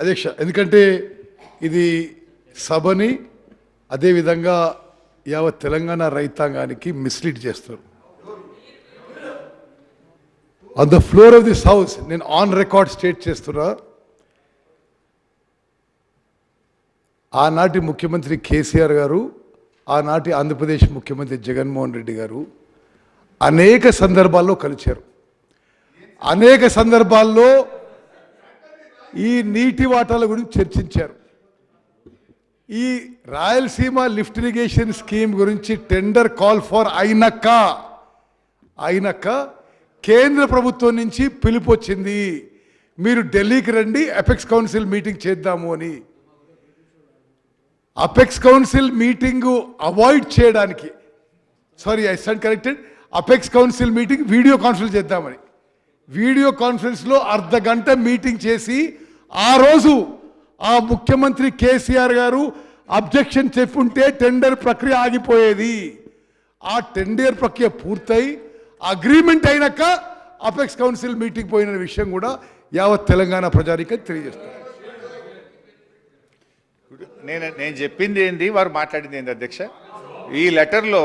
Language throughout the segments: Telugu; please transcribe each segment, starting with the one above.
అధ్యక్ష ఎందుకంటే ఇది సభని అదేవిధంగా యావత్ తెలంగాణ రైతాంగానికి మిస్లీడ్ చేస్తారు. On the floor of this house నేను ఆన్ రికార్డ్ స్టేట్ చేస్తున్నా. ఆనాటి ముఖ్యమంత్రి కేసీఆర్ గారు ఆనాటి ఆంధ్రప్రదేశ్ ముఖ్యమంత్రి జగన్మోహన్ రెడ్డి గారు అనేక సందర్భాల్లో కలిశారు. అనేక సందర్భాల్లో ఈ నీటి వాటాల గురించి చర్చించారు. ఈ రాయలసీమ లిఫ్ట్ ఇరిగేషన్ స్కీమ్ గురించి టెండర్ కాల్ ఫర్ అయినక్క అయినక్క కేంద్ర ప్రభుత్వం నుంచి పిలుపు వచ్చింది. మీరు ఢిల్లీకి రండి అపెక్స్ కౌన్సిల్ మీటింగ్ చేద్దాము అని. అపెక్స్ కౌన్సిల్ మీటింగ్ అవాయిడ్ చేయడానికి. Sorry I stand corrected apex council meeting video conference చేద్దామని. వీడియో కాన్ఫరెన్స్లో అర్ధ గంట మీటింగ్ చేసి ఆ రోజు ఆ ముఖ్యమంత్రి కేసీఆర్ గారు అబ్జెక్షన్ చెప్పుంటే టెండర్ ప్రక్రియ ఆగిపోయేది. ఆ టెండర్ ప్రక్రియ పూర్తయి అగ్రిమెంట్ అయినాక అపెక్స్ కౌన్సిల్ మీటింగ్ పోయిన విషయం కూడా యావత్ తెలంగాణ ప్రజానికి తెలియజేస్తారు నేను నేను చెప్పింది ఏంది? వారు మాట్లాడింది ఏంది అధ్యక్ష? ఈ లెటర్లో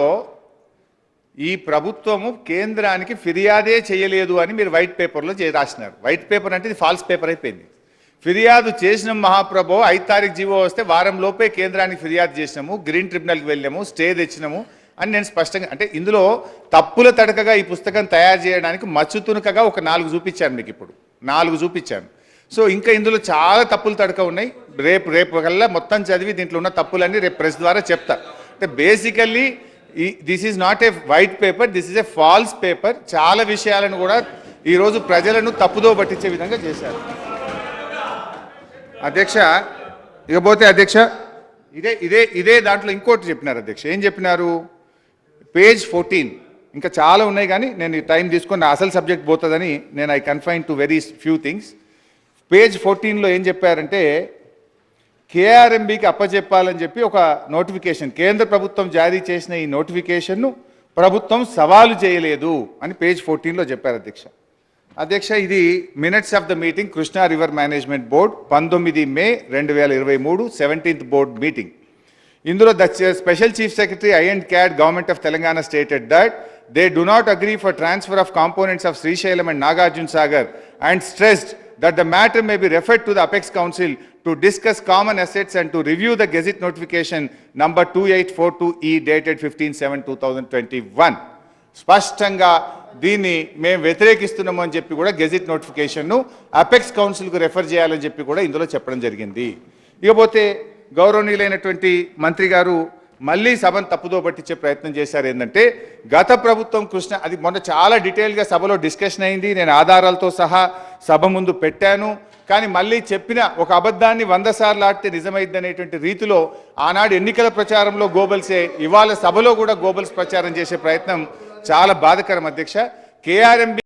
ఈ ప్రభుత్వము కేంద్రానికి ఫిర్యాదే చేయలేదు అని మీరు వైట్ పేపర్లో చే రాసినారు. వైట్ పేపర్ అంటే ఇది ఫాల్స్ పేపర్ అయిపోయింది. ఫిర్యాదు చేసిన మహాప్రభు ఐదు తారీఖు జీవో వస్తే వారం లోపే కేంద్రానికి ఫిర్యాదు చేసినాము గ్రీన్ ట్రిబ్యునల్కి వెళ్ళాము స్టే తెచ్చినాము అని నేను స్పష్టంగా అంటే ఇందులో తప్పుల తడకగా ఈ పుస్తకం తయారు చేయడానికి మచ్చు తునకగా ఒక నాలుగు చూపించాను మీకు ఇప్పుడు. నాలుగు చూపించాను. సో ఇంకా ఇందులో చాలా తప్పులు తడక ఉన్నాయి. రేపు రేపు కల్లా మొత్తం చదివి దీంట్లో ఉన్న తప్పులన్నీ రేపు ప్రెస్ ద్వారా చెప్తా. అంటే బేసికల్లీ ఈ this is not a white paper this is a false paper చాలా విషయాలను కూడా ఈరోజు ప్రజలను తప్పుదో పట్టించే విధంగా చేశారు. అధ్యక్ష ఇకపోతే అధ్యక్ష ఇదే ఇదే ఇదే దాంట్లో ఇంకోటి చెప్పినారు అధ్యక్ష. ఏం చెప్పినారు? Page fourteen. ఇంకా చాలా ఉన్నాయి కానీ నేను టైం తీసుకొని నా అసలు సబ్జెక్ట్ పోతుందని నేను I confine to very few things. Page ఫోర్టీన్లో ఏం చెప్పారంటే కేఆర్ఎంబికి అప్పచెప్పాలని చెప్పి ఒక నోటిఫికేషన్ కేంద్ర ప్రభుత్వం జారీ చేసిన ఈ నోటిఫికేషన్ను ప్రభుత్వం సవాలు చేయలేదు అని పేజ్ ఫోర్టీన్లో చెప్పారు అధ్యక్ష. అధ్యక్ష ఇది minutes of the meeting Krishna river management board పంతొమ్మిది మే రెండు వేల ఇరవై మూడు సెవెంటీన్త్ బోర్డ్ మీటింగ్ ఇందులో the special chief secretary I and CAD government of Telangana stated that they do not agree for transfer of components of Srisailam and Nagarjuna Sagar and stressed that the matter may be referred to the Apex Council to discuss common assets and to review the Gazette notification number 2842E dated 15/7/2021. స్పష్టంగా దీన్ని మేము వ్యతిరేకిస్తున్నాము అని చెప్పి కూడా గెజిట్ నోటిఫికేషన్ను అపెక్స్ కౌన్సిల్కు రెఫర్ చేయాలని చెప్పి కూడా ఇందులో చెప్పడం జరిగింది. ఇకపోతే గౌరవనీయులైనటువంటి మంత్రి గారు మళ్ళీ సభను తప్పుదో పట్టించే ప్రయత్నం చేశారు. ఏంటంటే గత ప్రభుత్వం కృష్ణ అది మొన్న చాలా డీటెయిల్గా సభలో డిస్కషన్ అయింది. నేను ఆధారాలతో సహా సభ ముందు పెట్టాను. కానీ మళ్ళీ చెప్పిన ఒక అబద్ధాన్ని వంద సార్లు ఆడితే నిజమైందనేటువంటి రీతిలో ఆనాడు ఎన్నికల ప్రచారంలో గోబల్సే ఇవాళ సభలో కూడా గోబల్స్ ప్రచారం చేసే ప్రయత్నం చాలా బాధకరం అధ్యక్ష. కేఆర్ఎంబి